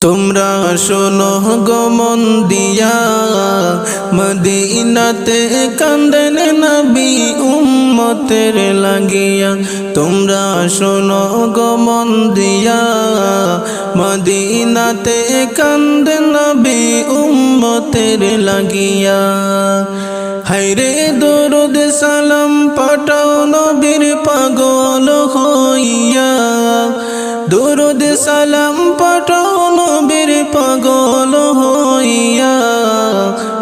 তোমরা শোনো গমন দিয়া। মদিনাতে কান্দেন নবী উম্মতের লাগিয়া। তোমরা শোনো গমন দিয়া। মদিনাতে কান্দেন নবী উম্মতের লাগিয়া। হাইরে দরুদ সালাম পাঠাও নবীর পাগল হইয়া। দরুদ সালাম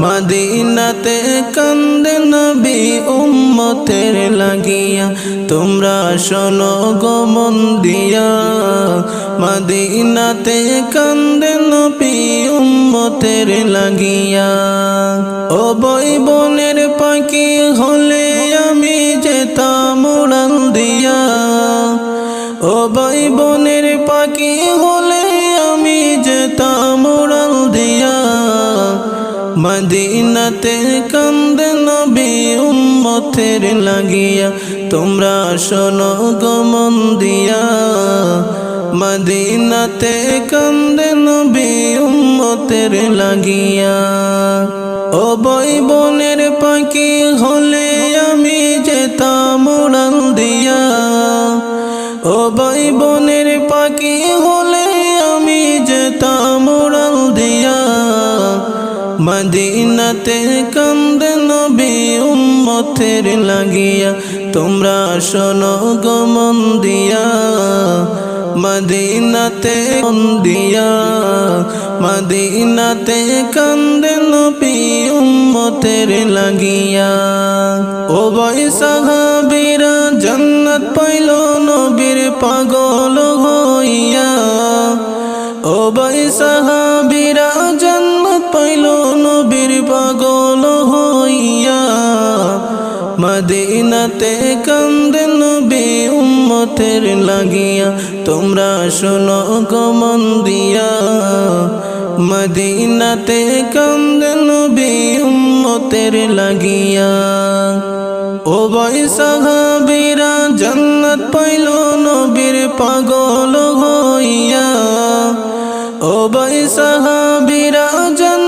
মদিনাতে কান্দে নবী উম্মতের লাগিয়া। তোমরা শোনো গমন দিয়া। মদিনাতে কান্দে নবী উম্মতের লাগিয়া। ও বই বনের পাখি হলে আমি যেতাম উড়ান দিয়া। ও ভাই বোনের পাখি হলে মদিনাতে কান্দে নবী, উম্মতের লাগিয়া। তোমরা শোনো গমন দিয়া। মদিনাতে কান্দে নবী, উম্মতের লাগিয়া। ও ভাই বোনের পাখি হলে আমি যেতাম উড়াল দিয়া। ও ভাই বোনের পাখি হলে মদিনাতে কান্দে নবী উম্মতের লাগিয়া। তোমরা শোনো গমন দিয়া। মদিনাতে দিয়া। মদিনাতে কান্দে নবী উম্মতের লাগিয়া। ও ভাই সাহাবীরা, জান্নাত পাইল নবীর পাগল হইয়া। ও ভাই সাহাবীরা মদিনাতে কান্দে নবী উম্মতের লাগিয়া, তোমরা শোনো গমন দিয়া। মদিনাতে কান্দে নবী উম্মতের লাগিয়া, ও ভাই সাহাবীরা জান্নাত পাইল নবীর পাগল হইয়া। ও ভাই সাহাবীরা জান্নাত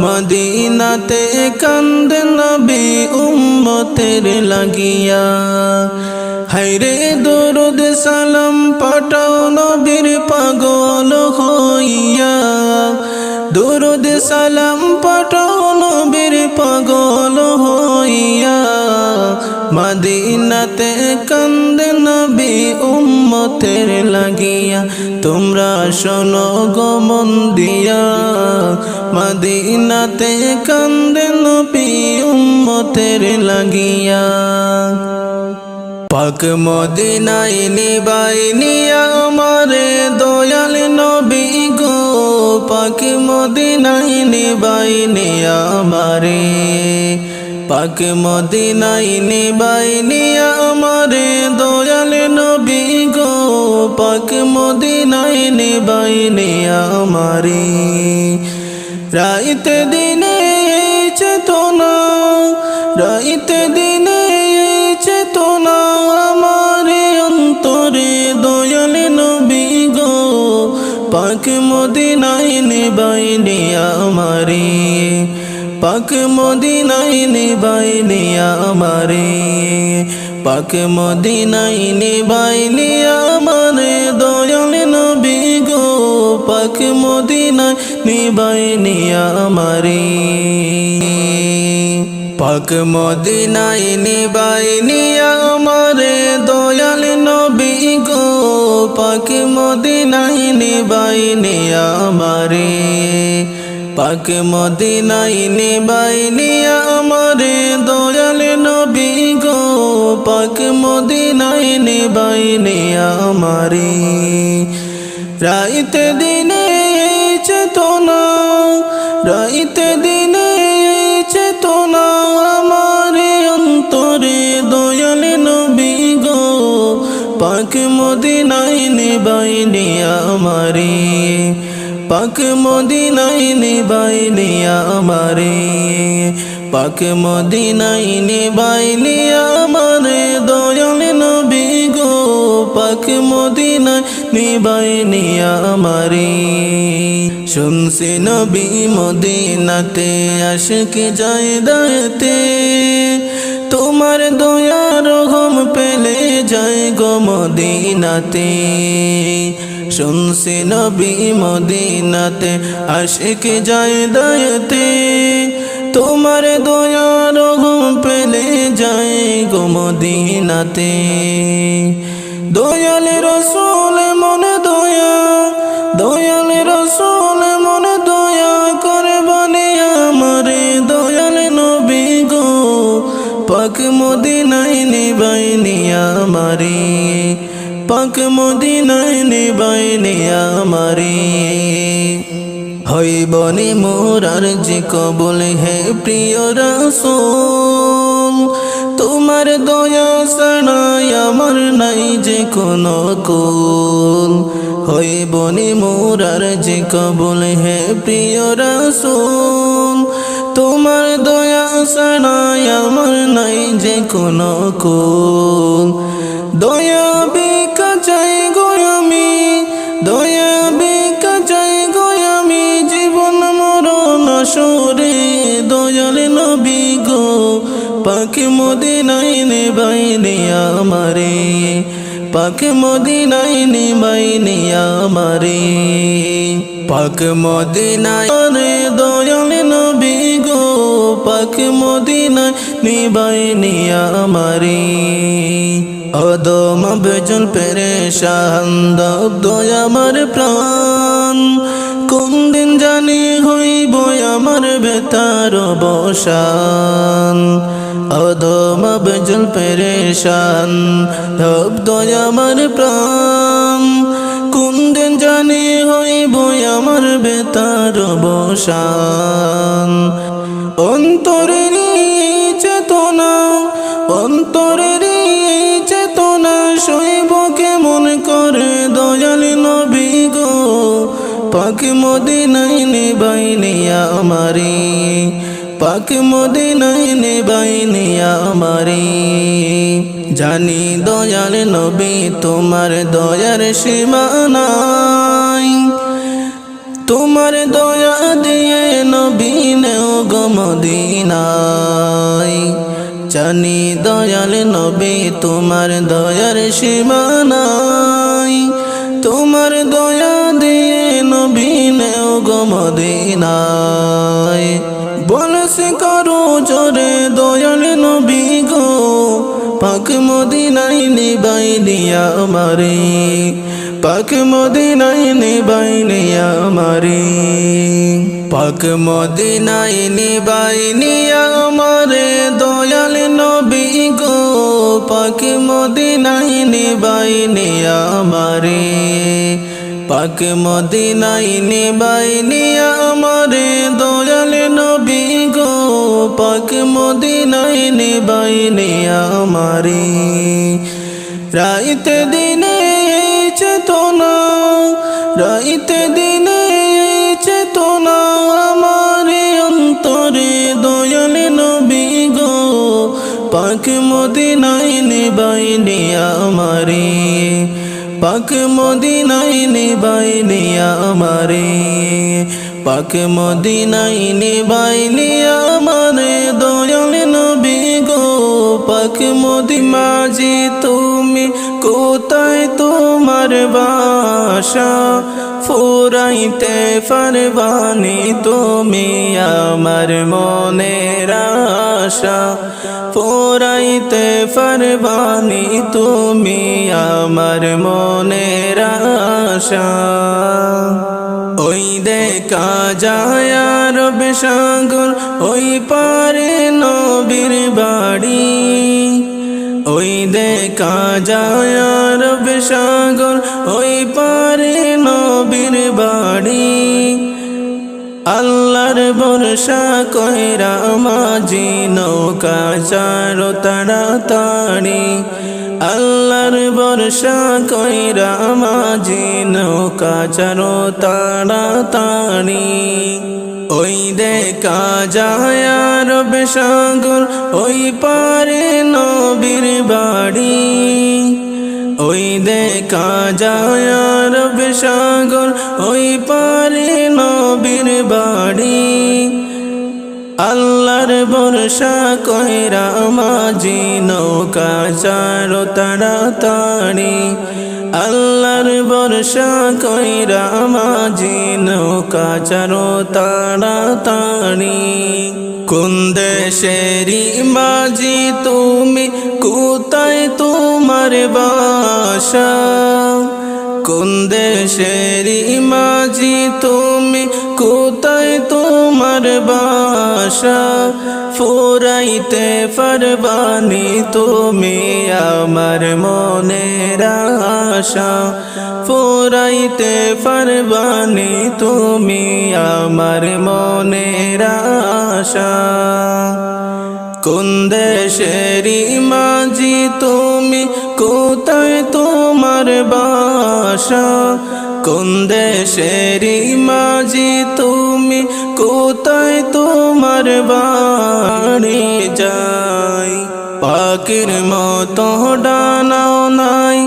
মদিনাতে কান্দেন নবী উম্মতের লাগিয়া। হাইরে দরুদ সালাম পাঠাও নবীর পাগল হইয়া। দরুদ সালাম পাঠাও নবীর পাগল হইয়া। মদিনাতে কান্দে নবী উম্মতের লাগিয়া। তোমরা শোনো গমন দিয়া। মদিনাতে কান্দে নবী লাগিয়া। পাক মদিনাই নিবাই নিয়া আমারে দয়াল নবী গো। পাক মদিনাই নিবাই নিয়া আমারে। পাক মদিনাই নিবাই নিয়া আমারে দয়াল নবী গো। পাক মদিনাই নিবাই নিয়া আমারে। রাইতে দিনে চেতনা, রাইতে দিনে চেতনা আমারে অন্তরে দয়াল নবী গো। পাক মদিনাই নিবাইনি আমারে, পাক মদিনাই নিবাইনি আমারে, পাক মদিনাই নিবাইনি আমারে। পাক মদিনাই নিবাইনি আমারে পাক মদিনাই নিবাইনি আমারে দয়াল নবী গো। পাক মদিনাই নিবাইনি আমারে পাক মদিনাই নিবাইনি আমারে দয়াল নবী গো। পাক মদিনায় নিবাইনি আমারে রাইতে দিনে চেতনা, রাইতে দিনে চেতনা আমারে অন্তরে দয়াল নবী গো। পাক মদিনায় নিবাইনি আমারে, পাক মদিনায় নিবাইনি আমারে, পাক মদিনায় নিবাইনি আমারে পাক মদিনায় নিবাইনি আমারে শুনছি নবী মদিনাতে আশকি যায় দায়তে তোমার দয়ার ঘম পেলে যায় গো মদিনাতে। শুনছি নবী মদিনাতে আশিক যায় দায়তে তোমার দয়ার ঘম পেলে যায় গো মদিনাতে। দয়াল রসুল মনে দয়া, দয়াল রসুল মনে দয়া করে বনে আমারে দয়াল নবী গো। পাক মদিনায় নিবাইনি আমারে, পাক মদিনায় নিবাইনি আমারে। হইবনি মোরার যে কবল হে প্রিয় রাসূল। তোমার দয়া ছাড়াই আমার নাই যে কোনো কুল। হইবনি মোরার যে কবল, হে প্রিয় রাসুল। তোমার দয়া ছাড়াই আমার নাই যে কোনো কুল। দয়া পাকে মদিনাই নেবাইনি আমারে পাকে মদিনাই নেবাইনি আমারে পাক মদিনায় রে দয়াল নবী গো, পাক মদিনায় নিবাইনি আমারে অদম বেজন পেরেশান দয় আমার প্রাণ। কোন দিন জানি হইব আমার বেতার বসান অদম বেজন পেরেশান দয় আমার প্রাণ কোন দিন জানি হইব আমার বেতার বসান অন্তরের চেতনা অন্তরের চেতনা শৈব কেমন করে দয়াল নবী গো পাক মদিনাই নিবাইনি আমারে পাক মদিনাই নিবাইনি আমারে জানি দয়াল নবী, তোমার দয়ার সীমা নাই। তোমার দয়া দিয়ে নবীনেও গমদিনাই জানি দয়াল নবী, তোমার দয়ার সীমা নাই। তোমার দয়া দিয়ে নবীনেও গমদিনাই বলছে কারও জোরে দয়াল নবী গো। পাক মদিনাই নিবাই দিয়া আমারে। পাক মদিনাই নিবাই নিয়া আমারে। পাক মদিনাই নিবাই নিয়া আমারে দয়াল নবী গো। পাক মদিনাই নিবাই নিয়া আমারে। পাক মদিনাই নিবাই নিয়া আমারে দয়াল নবী পাক মদিনাই নিবাই নিয়া আমারে। রাইতে দিনে চেতনা, রাইতে দিনে চেতনা আমার অন্তরে দয়াল নবী গো। পাক মদিনাই নিবাইনি আমারে, পাক মদিনাই নিবাইনি আমারে। পাক মদিনাই নিবাইনি আমারে দয়াল নবী গো। পাক মদি মাঝি তুমি, কোথায় তোমার বাসা? ফুরাইতে পারবানি তুমি আমার মনের আশা। ফুরাইতে পারবানি তুমি আমার মনের আশা। ওই দেখা যায় আরব সাগর ওই পারে নবীর বাড়ি। ওই দেখা যায় আরব সাগর ওই পারে নবীর বাড়ি। আল্লাহর বর্ষা কইরা মাঝি নৌকা চারো তাড়াতাড়ি আল্লাহর বর্ষা কইরা মাঝি নৌকা চারো তাড়াতাড়ি। ওই দেখা যায় আরব সাগর, ওই পারে নবীর বাড়ি। ওই দেখা যায় আরব সাগর, ওই পারে নবীর বাড়ি। আল্লাহর বর্ষা কইরা মাঝি নৌকা চারো তাড়াতাড়ি। আল্লাহর বর্ষা কইরা মাঝি নৌকা চারো তাড়াতাড়ি। কোন দেশেরি মাঝি তুমি, কোথায় তোমার বাসা? কোন দেশেরি মাঝি তুমি তোমার বাসা ফুরাইতে পারবানি তুমি আমার মনের আশা। ফুরাইতে পারবানি তুমি আমার মনের আশা। কোন দেশেরি মাঝি তুমি, কোথায় তোমার বাসা? কোন দেশেরি মাঝি তুমি যাই পাখির মতো ডানাও নাই,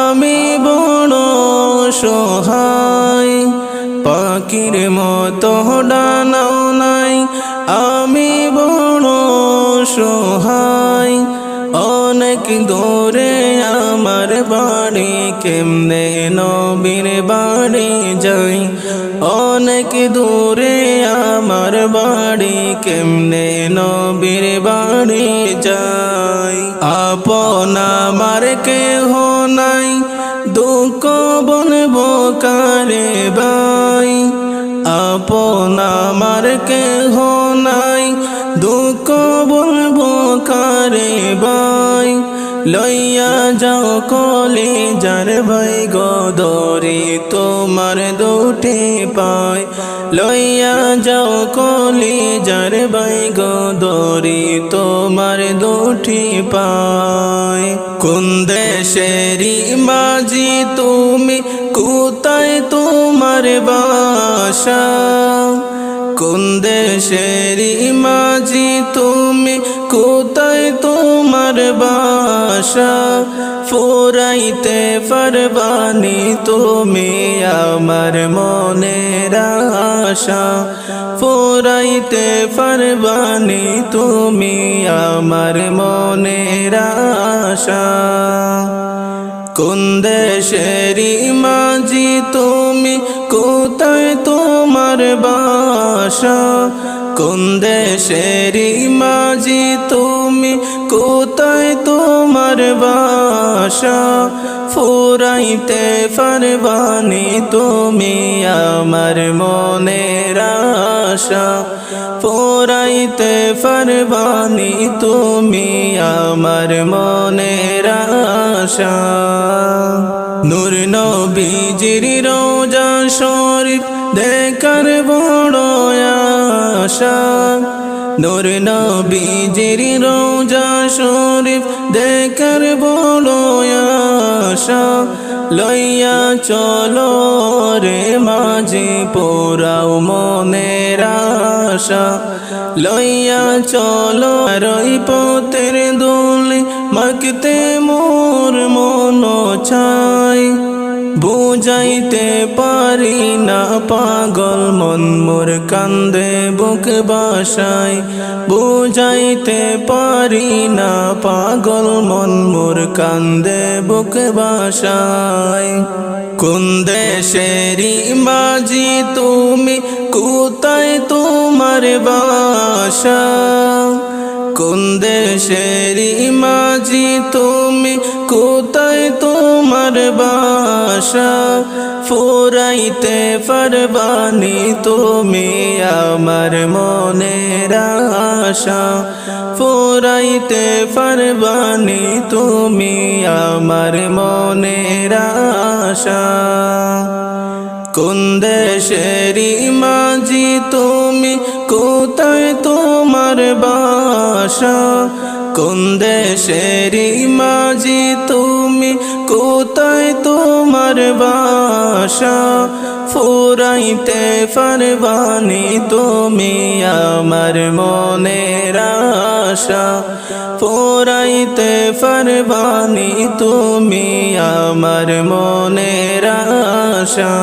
আমি বড় সহায়। পাখির মতো ডানাও নাই, আমি বড় সহায়। অনেক দূরে আমার বাড়ি, কেমনে নবীর বাড়ি যাই? অনেক দূরে আমার বাড়ি, কেমনে নবীর বাড়ি যাই আপন আমার কেহ নাই, দুঃখ বলব কারে ভাই? আপন আমার কেহ নাই, দুঃখ বলব কারে ভাই? লইয়া যাও কলি যার ভাই গদরি তোমার দুটি পায়। লইয়া যাও কলি যার ভাই গদরি তোমার দুটি পায়। কোন দেশেরি মাঝি তুমি, কোথায় তোমার বাসা? কোন দেশেরি মাঝি তুমি, কোথায় তোমার বাসা ফুরাইতে পারবানি তুমি আমার মনের আশা ফুরাইতে পারবানি তুমি আমার মনের আশা কোন দেশেরি মাঝি তুমি, কোথায় তোমার বাসা? কোন দেশেরি মাঝি তুমি, কোথায় বাসা ফুরাইতে পারবানি তুমি আমার মনের আশা। ফুরাইতে পারবানি তুমি আমার মনের আশা। নূর নবীজির রোজা শরীফ দেখার বড় আশা। নূর নবীজির রোজা শরীফ দেখার বড় লইয়া চলো রে মাঝি পোরাও মনের আশা। লইয়া চলো রই পথের দোলে মাকতে মোর মন চাই বুঝাইতে পারি না, পাগল মন মোর কান্দে বুক বাসায়। বুঝাইতে পারি না, পাগল মন মোর কান্দে বুক বাসায়। কোন দেশেরি মাঝি তুমি, কোথায় তোমার বাসা? কোন দেশেরি মাঝি তুমি, কোথায় তোমার বাসা, ফুরাইতে পারবানি তুমি আমার মনের আশা। ফুরাইতে পারবানি তুমি আমার মনের আশা। কোন মাঝি তুমি, কোথায় তোমার বাসা? কোন দেশেরি মাঝি তুমি? কোথায় তোমার বাসা? ফুরাইতে পারবানি তুমি আমার মনের আশা। ফুরাইতে পারবানি তুমি আমার মনের আশা।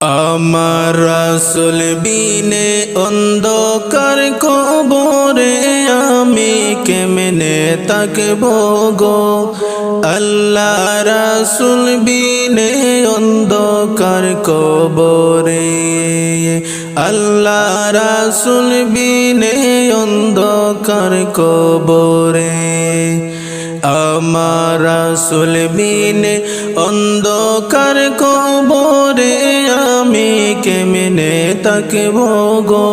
আমার রাসুল বিনে কেমনে তাকব গো আল্লাহ রাসুল বিনে অন্ধকার কবরে আল্লাহ রাসুল বিনে অন্ধকার কবরে আমার রাসুল বিনে অন্ধকার কবরে আমি কেমনে তাকব গো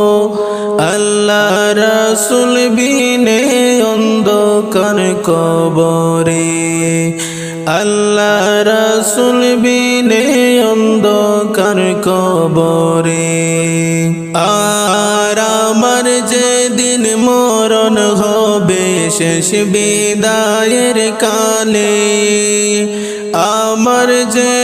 আল্লাহ রাসুল বিনে অন্ধকার কবরে। আল্লাহ রাসুল বিনে অন্ধকার কবরে। আর আমার যেদিন মরণ হবে, শেষ বিদায়ের কালে আমার যে